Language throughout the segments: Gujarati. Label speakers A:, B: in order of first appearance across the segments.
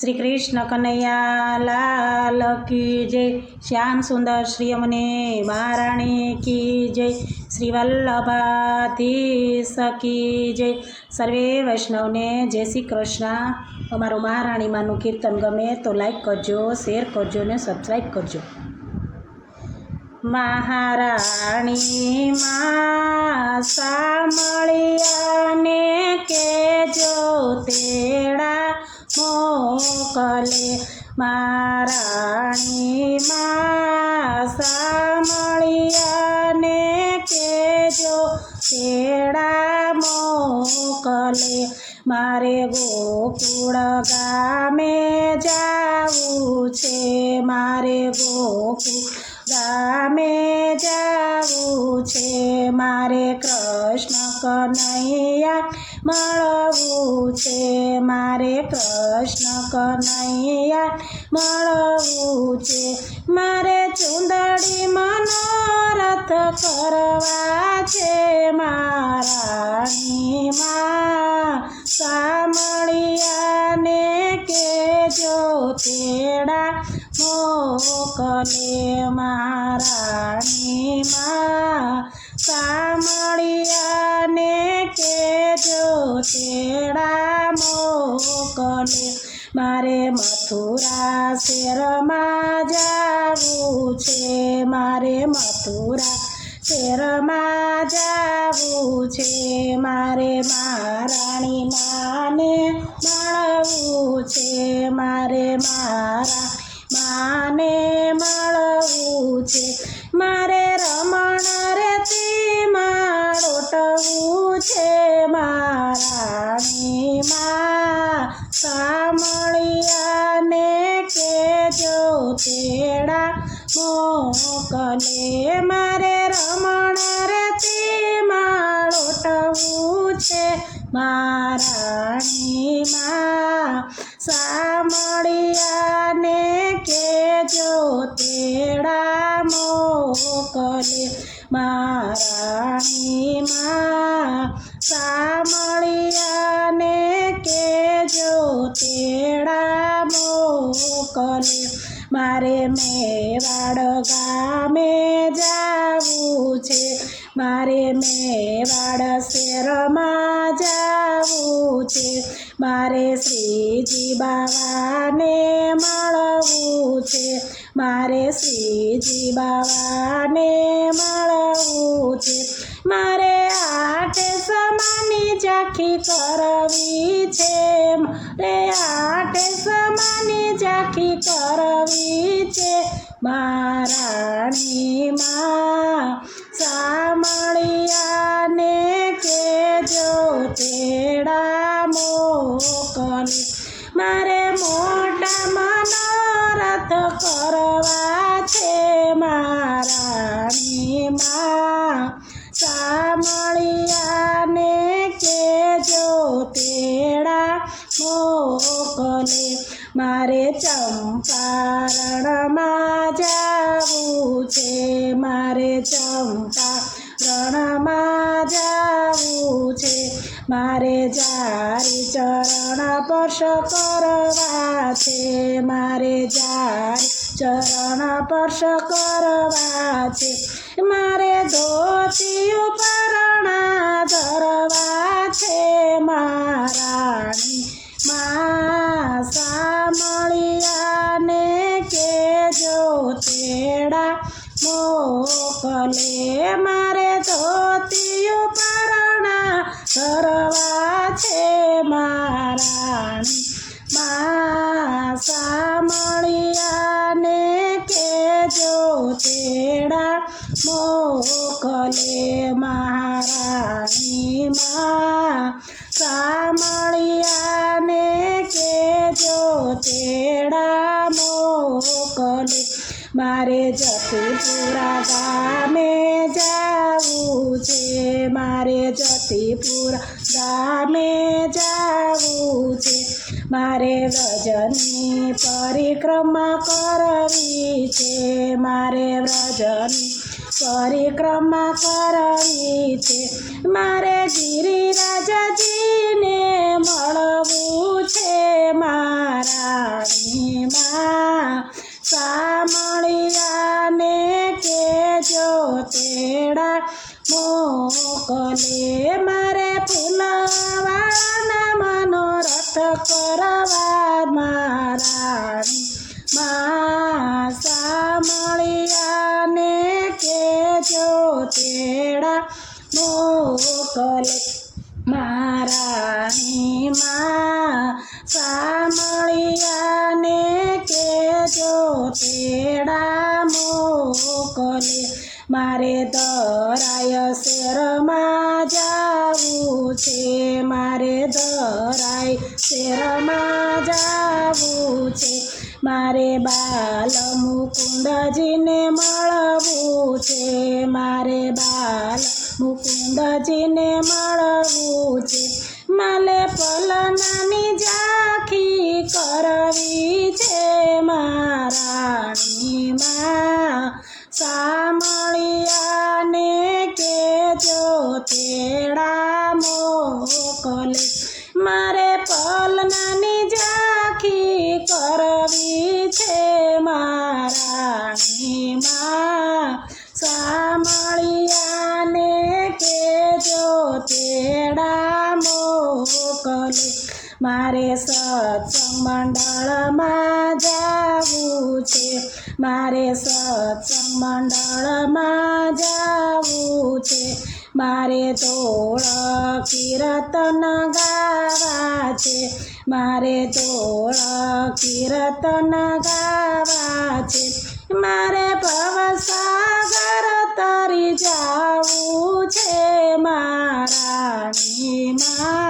A: શ્રી કૃષ્ણ કનૈયા લાલ કી જય. શ્યામ સુંદર શ્રી અમને મહારાણી કી જય. શ્રી વલ્લભાધીશ કી જય. સર્વે વૈષ્ણવને જય શ્રી કૃષ્ણ. અમારું મહારાણીમાંનું કીર્તન ગમે તો લાઈક કરજો શેર કરજો ને સબસ્ક્રાઈબ કરજો. મહારાણી માં સામળિયાને કેજો તેડા મોકલે મારાણી સામળિયાને કેજો તેડા મોકલે મારે ગોકુળ ગામે જાવું છે, મારે ગોકુળ ગામે જાવું છે, મારે કૃષ્ણ કનૈયા મળવું છે. મારે કૃષ્ણ કનૈયા મળવું છે. મારે ચુંદડી મનોરથ કરવા છે. મારાણીમાં સામળિયાને કેજો તેડા મોકલે મહારાણીમાં સામળિયાને મારે મથુરા શેરમાં જાવું છે, મારે મથુરા શેરમાં જાવું છે, મારે મહારાણી માને મળવું છે, મારે મારા છે મારાણીમાં સામળિયાને કેજો તેડા મોકલે મારાણીમાં સામળિયાને કેજો તેડા મોકલે. મારે મેવાડ ગામે જા મારે મેવાડ શેરમાં જાવું છે? મારે શ્રીજી બાવાને મળવું છે. મારે શ્રીજી બાવાને મળવું છે. મારે આઠ સમાની ઝાંખી કરવી છે. મારે આઠ સમાની ઝાંખી કરવી છે. મારાણીમાં સામળિયાને કેજો તેડા મોકલે. મારે મોટા મનોરથ કરવા છે મારાણીમાં સામળિયાને કેજો તેડા મોકલે. મારે ચંપારણમાં જાવું છે મારે ચંપારણમાં જાવું છે મારે જારી ચરણ સ્પર્શ કરવા છે મારે જારી ચરણ સ્પર્શ કરવા છે મારે ધોતી ઉપરણા ધરવા ધરવા છે મારાણી મા સામળિયાને કેજો તેડા મોકલે મહારાણીમાં સામળિયાને કેજો તેડા મોકલે. મારે જતી પૂરા મારે જતીપુર ગામે જાવું છે. મારે વ્રજની પરિક્રમા કરવી છે. મારે વ્રજની પરિક્રમા કરવી છે. મારે ગિરિરાજજીને મોકલે મારે ફૂલવાળાના મનોરથ કરવા મારા મા સામળિયાને કેજો તેડા મોકલે મારાની મા સામળિયાને કેજો તેડા મોકલે. મારે દરાય શેર છે મારે ધરાય શેરમાં જાવું છે. મારે બાલ મુકુંદજીને મળવું છે. મારે બાલ મુકુંદજીને મળવું છે. માલે પલનાની ઝાંખી કરવી છે મારાણી માં. મારે સત્સંગ મંડળમાં જાવું છે. મારે સત્સંગ મંડળમાં જાવું છે. મારે તોળ કીર્તન ગાવા છે. મારે તોળ કીર્તન ગાવા છે. મારે પવસાગર તરી જાવું છે. મારા માં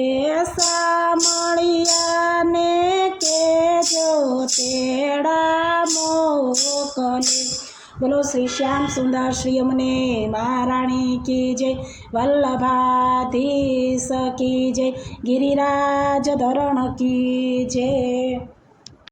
A: એ સામળિયાને કેજો તેડા મોકલે. બોલો શ્રી શ્યામ સુંદર શ્રી અમને મહારાણી કી જય, વલ્લભાધીશ કી જય, ગિરિરાજ ધરણ કી જય.